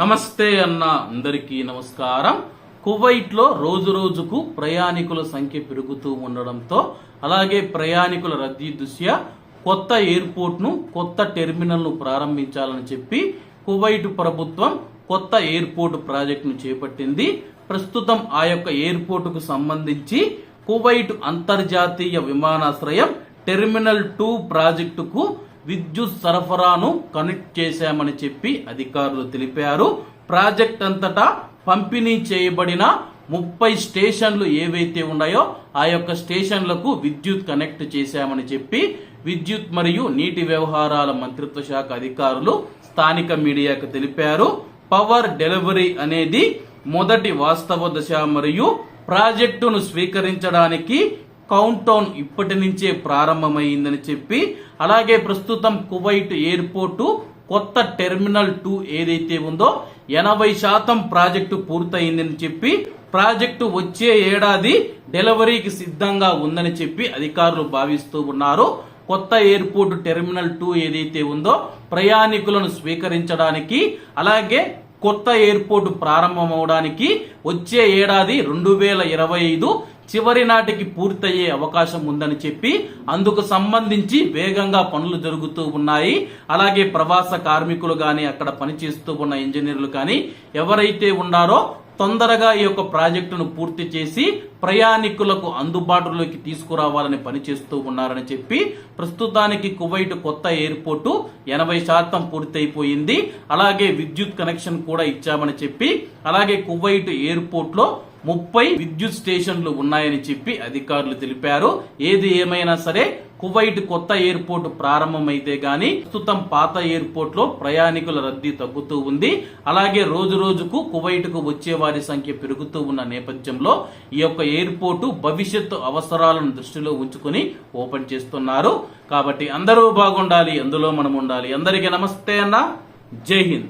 నమస్తే అన్న అందరికీ నమస్కారం. కువైట్లో రోజు రోజుకు ప్రయాణికుల సంఖ్య పెరుగుతూ ఉండడంతో అలాగే ప్రయాణికుల రద్దీ దృష్ట్యా కొత్త ఎయిర్పోర్ట్ను కొత్త టెర్మినల్ను ప్రారంభించాలని చెప్పి కువైట్ ప్రభుత్వం కొత్త ఎయిర్పోర్ట్ ప్రాజెక్టును చేపట్టింది. ప్రస్తుతం ఆ యొక్క ఎయిర్పోర్టుకు సంబంధించి కువైట్ అంతర్జాతీయ విమానాశ్రయం టెర్మినల్ టూ ప్రాజెక్టుకు విద్యుత్ సరఫరాను కనెక్ట్ చేశామని చెప్పి అధికారులు తెలిపారు. ప్రాజెక్ట్ అంతటా పంపిణీ చేయబడిన ముప్పై స్టేషన్లు ఏవైతే ఉన్నాయో ఆ యొక్క స్టేషన్లకు విద్యుత్ కనెక్ట్ చేశామని చెప్పి విద్యుత్ మరియు నీటి వ్యవహారాల మంత్రిత్వ శాఖ అధికారులు స్థానిక మీడియాకు తెలిపారు. పవర్ డెలివరీ అనేది మొదటి వాస్తవ దశ మరియు ప్రాజెక్టును స్వీకరించడానికి కౌంట్ డౌన్ ఇప్పటి నుంచే ప్రారంభమైందని చెప్పి అలాగే ప్రస్తుతం కువైట్ ఎయిర్పోర్టు కొత్త టెర్మినల్ టూ ఏదైతే ఉందో ఎనభై శాతం ప్రాజెక్టు పూర్తయిందని చెప్పి ప్రాజెక్టు వచ్చే ఏడాది డెలివరీకి సిద్ధంగా ఉందని చెప్పి అధికారులు భావిస్తూ ఉన్నారు. కొత్త ఎయిర్పోర్ట్ టెర్మినల్ టూ ఏదైతే ఉందో ప్రయాణికులను స్వీకరించడానికి అలాగే కొత్త ఎయిర్పోర్ట్ ప్రారంభమవడానికి వచ్చే ఏడాది రెండు వేల ఇరవై ఐదు చివరి నాటికి పూర్తయ్యే అవకాశం ఉందని చెప్పి అందుకు సంబంధించి వేగంగా పనులు జరుగుతూ ఉన్నాయి. అలాగే ప్రవాస కార్మికులు కానీ అక్కడ పనిచేస్తూ ఉన్న ఇంజనీర్లు కానీ ఎవరైతే ఉన్నారో తొందరగా ఈ యొక్క ప్రాజెక్టును పూర్తి చేసి ప్రయాణికులకు అందుబాటులోకి తీసుకురావాలని పనిచేస్తూ ఉన్నారని చెప్పి ప్రస్తుతానికి కువైట్ కొత్త ఎయిర్పోర్టు ఎనభై శాతం పూర్తయిపోయింది. అలాగే విద్యుత్ కనెక్షన్ కూడా ఇచ్చామని చెప్పి అలాగే కువైట్ ఎయిర్పోర్ట్లో ముప్పై విద్యుత్ స్టేషన్లు ఉన్నాయని చెప్పి అధికారులు తెలిపారు. ఏది ఏమైనా సరే కువైట్ కొత్త ఎయిర్పోర్ట్ ప్రారంభమైతే గాని ప్రస్తుతం పాత ఎయిర్పోర్ట్లో ప్రయాణికుల రద్దీ తగ్గుతూ ఉంది. అలాగే రోజు రోజుకు కువైట్కు వచ్చే వారి సంఖ్య పెరుగుతూ ఉన్న నేపథ్యంలో ఈ యొక్క ఎయిర్పోర్టు భవిష్యత్తు అవసరాలను దృష్టిలో ఉంచుకుని ఓపెన్ చేస్తున్నారు. కాబట్టి అందరూ బాగుండాలి అందులో మనం ఉండాలి. అందరికీ నమస్తే అన్న. జై హింద్.